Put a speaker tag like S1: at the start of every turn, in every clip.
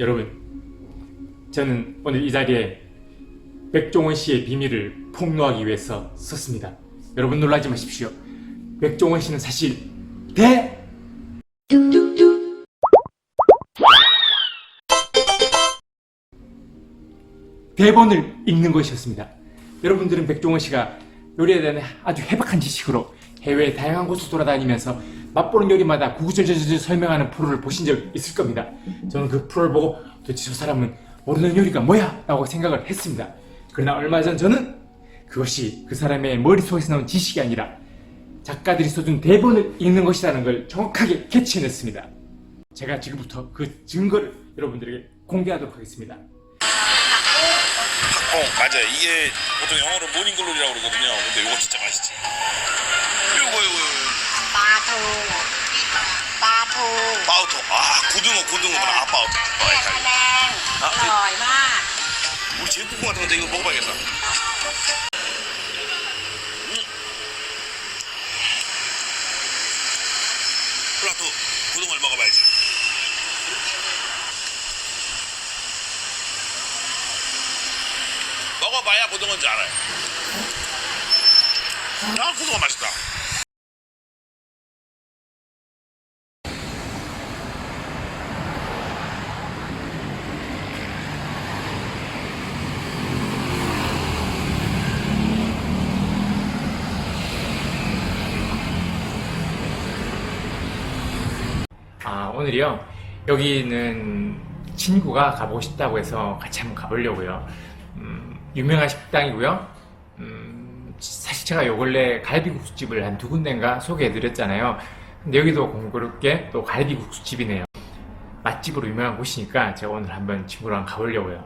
S1: 여러분, 저는 오늘 이 자리에 백종원 씨의 비밀을 폭로하기 위해서 섰습니다. 여러분 놀라지 마십시오. 백종원 씨는 사실 대 대본을 읽는 것이었습니다. 여러분들은 백종원 씨가 요리에 대한 아주 해박한 지식으로 해외 다양한 곳을 돌아다니면서 맛보는 요리마다 구구절절 설명하는 프로를 보신 적 있을 겁니다. 저는 그 프로를 보고 도대체 저 사람은 모르는 요리가 뭐야? 라고 생각을 했습니다. 그러나 얼마 전 저는 그것이 그 사람의 머릿속에서 나온 지식이 아니라 작가들이 써준 대본을 읽는 것이라는 걸 정확하게 캐치해냈습니다. 제가 지금부터 그 증거를 여러분들에게 공개하도록 하겠습니다.
S2: 어 맞아 이게 보통 영어로 모닝글로리라고 그러거든요 근데 이거 진짜 맛있지 이거 이거 이거
S3: ปลาทูปลาทู
S2: 바우토 아 고등어 고등어구나 아 바우토 아,
S3: แด
S2: 헷갈려.
S3: งอร่อยมาก
S2: 우리 제육볶음 같은 건데 이거 먹어봐야겠다 음. 플라토 고등어를 먹어봐야지 먹어봐야 고등어인지 알아요 아 고등어 맛있다
S1: 아, 오늘이요. 여기는 친구가 가보고 싶다고 해서 같이 한번 가보려고요. 음, 유명한 식당이고요. 음, 사실 제가 요 근래 갈비국수집을 한 두 군데인가 소개해드렸잖아요. 근데 여기도 공교롭게 또 갈비국수집이네요. 맛집으로 유명한 곳이니까 제가 오늘 한번 친구랑 가보려고요.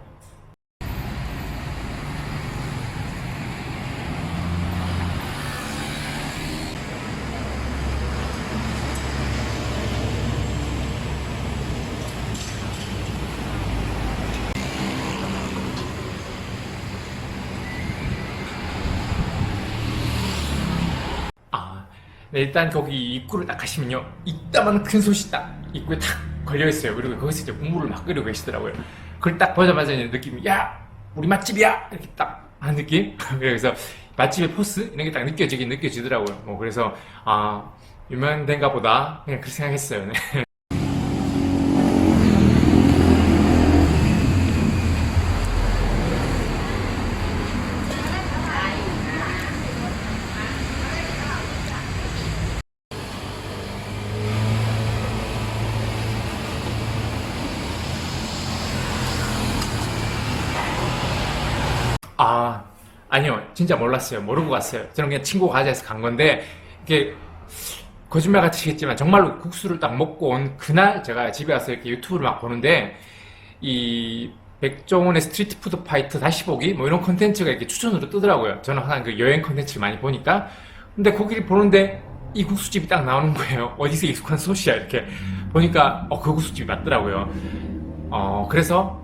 S1: 아, 네, 일단 거기 입구를 딱 가시면요. 이따만 큰 솥이 딱 입구에 탁 걸려 있어요. 그리고 거기서 이제 국물을 막 끓이고 계시더라고요. 그걸 딱 보자마자 이제 느낌이, 야! 우리 맛집이야! 이렇게 딱 한 느낌? 그래서 맛집의 포스? 이런 게 딱 느껴지긴 느껴지더라고요. 뭐, 그래서, 아, 유명한 데인가 보다. 그냥 그렇게 생각했어요. 네. 아, 아니요. 진짜 몰랐어요. 모르고 갔어요. 저는 그냥 친구가 가자 해서 간 건데, 이게, 거짓말 같으시겠지만, 정말로 국수를 딱 먹고 온 그날 제가 집에 와서 이렇게 유튜브를 막 보는데, 이, 백종원의 스트리트 푸드 파이트 다시 보기? 뭐 이런 컨텐츠가 이렇게 추천으로 뜨더라고요. 저는 항상 그 여행 컨텐츠를 많이 보니까. 근데 거기를 보는데, 이 국수집이 딱 나오는 거예요. 어디서 익숙한 소시야, 이렇게. 보니까, 어, 그 국수집이 맞더라고요. 어, 그래서,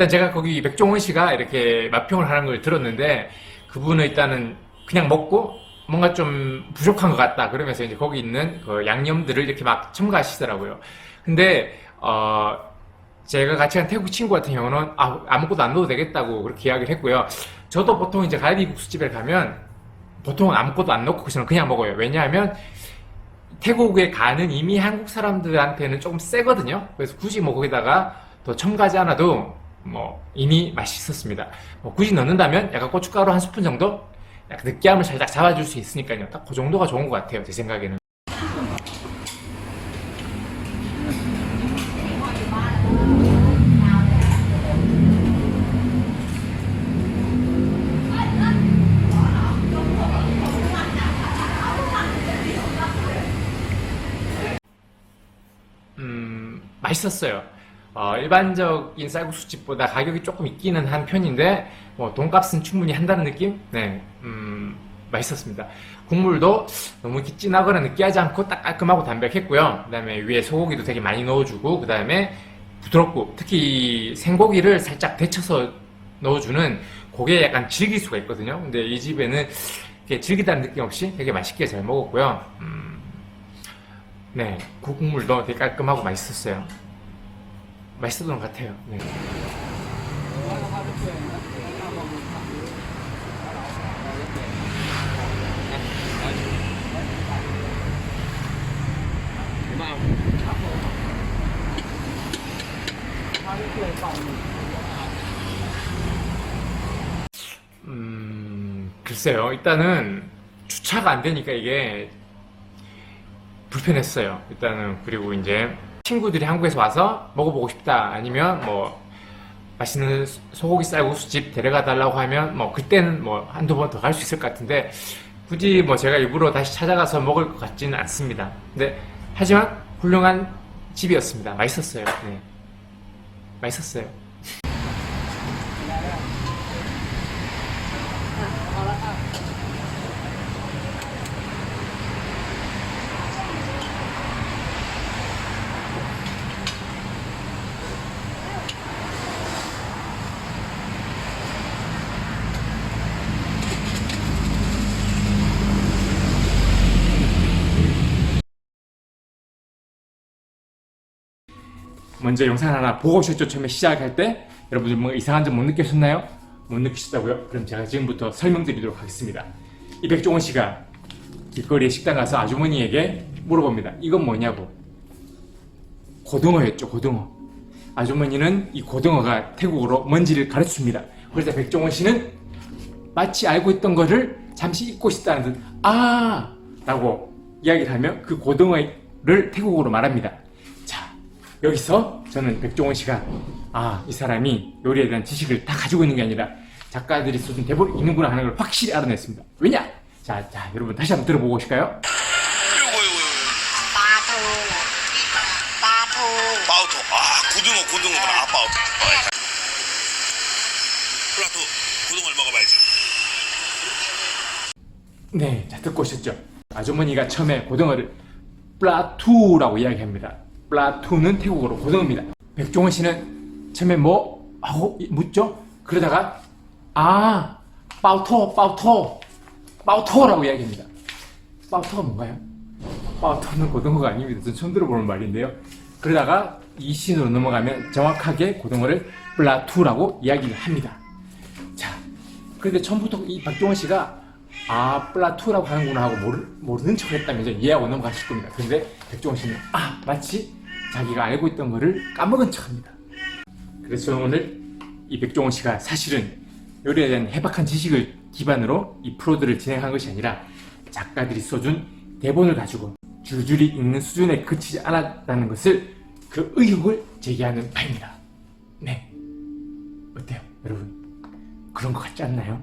S1: 일단 제가 거기 백종원 씨가 이렇게 맛평을 하는 걸 들었는데 그분은 일단은 그냥 먹고 뭔가 좀 부족한 것 같다 그러면서 이제 거기 있는 그 양념들을 이렇게 막 첨가하시더라고요. 근데 어 제가 같이 간 태국 친구 같은 경우는 아, 아무것도 안 넣어도 되겠다고 그렇게 이야기를 했고요. 저도 보통 이제 갈비국수집에 가면 보통은 아무것도 안 넣고 저는 그냥 먹어요. 왜냐하면 태국에 가는 이미 한국 사람들한테는 조금 세거든요. 그래서 굳이 뭐 거기다가 더 첨가하지 않아도 뭐 이미 맛있었습니다. 뭐 굳이 넣는다면 약간 고춧가루 한 스푼 정도 약간 느끼함을 살짝 잡아줄 수 있으니까요. 딱 그 정도가 좋은 것 같아요. 제 생각에는. 음, 맛있었어요. 어, 일반적인 쌀국수집보다 가격이 조금 있기는 한 편인데 뭐 돈값은 충분히 한다는 느낌? 네, 음, 맛있었습니다. 국물도 너무 진하거나 느끼하지 않고 딱 깔끔하고 담백했고요. 그 다음에 위에 소고기도 되게 많이 넣어주고 그 다음에 부드럽고 특히 생고기를 살짝 데쳐서 넣어주는 그게 약간 질길 수가 있거든요. 근데 이 집에는 질기다는 느낌 없이 되게 맛있게 잘 먹었고요. 음, 네, 그 국물도 되게 깔끔하고 맛있었어요. 맛있었던 것 같아요. 네. 음, 글쎄요. 일단은 주차가 안 되니까 이게 불편했어요. 일단은 그리고 이제 친구들이 한국에서 와서 먹어보고 싶다 아니면 뭐 맛있는 소고기 쌀국수집 데려가 달라고 하면 뭐 그때는 뭐 한두 번 더 갈 수 있을 것 같은데 굳이 뭐 제가 일부러 다시 찾아가서 먹을 것 같지는 않습니다. 근데 하지만 훌륭한 집이었습니다. 맛있었어요. 네. 맛있었어요. 먼저 영상 하나 보고 오셨죠? 처음에 시작할 때 여러분들 뭐 이상한 점 못 느끼셨나요? 못 느끼셨다고요? 그럼 제가 지금부터 설명드리도록 하겠습니다. 이 백종원 씨가 길거리에 식당 가서 아주머니에게 물어봅니다. 이건 뭐냐고. 고등어였죠, 고등어. 아주머니는 이 고등어가 태국어로 뭔지를 가르칩니다. 그래서 백종원 씨는 마치 알고 있던 거를 잠시 잊고 있다는 듯, 아! 라고 이야기를 하며 그 고등어를 태국어로 말합니다. 여기서 저는 백종원 씨가 아, 이 사람이 요리에 대한 지식을 다 가지고 있는 게 아니라 작가들이 쓰는 대본이 있는구나 하는 걸 확실히 알아냈습니다. 왜냐? 자, 자, 여러분 다시 한번 들어보고 오실까요?
S2: 바우토. 아, 고등어, 고등어구나. 아, 바우토. 어, 고등어를 먹어봐야지.
S1: 네, 자, 듣고 오셨죠? 아주머니가 처음에 고등어를 플라투라고 이야기합니다. 플라투는 태국어로 고등어입니다. 백종원 씨는 처음에 뭐 하고 묻죠? 그러다가 아, 빠우토, 빠우토, 빠우토라고 이야기합니다. 빠우토가 뭔가요? 빠우토는 고등어가 아닙니다. 전 처음 들어보는 말인데요. 그러다가 이 신으로 넘어가면 정확하게 고등어를 플라투라고 이야기를 합니다. 자, 그런데 처음부터 이 박종원 씨가 아 플라투라고 하는구나 하고 모르, 모르는 척 했다면 이제 이해하고 넘어갔을 겁니다. 근데 백종원 씨는 아 마치 자기가 알고 있던 거를 까먹은 척합니다. 그래서 오늘 이 백종원 씨가 사실은 요리에 대한 해박한 지식을 기반으로 이 프로들을 진행한 것이 아니라 작가들이 써준 대본을 가지고 줄줄이 읽는 수준에 그치지 않았다는 것을 그 의혹을 제기하는 바입니다. 네. 어때요, 여러분? 그런 것 같지 않나요?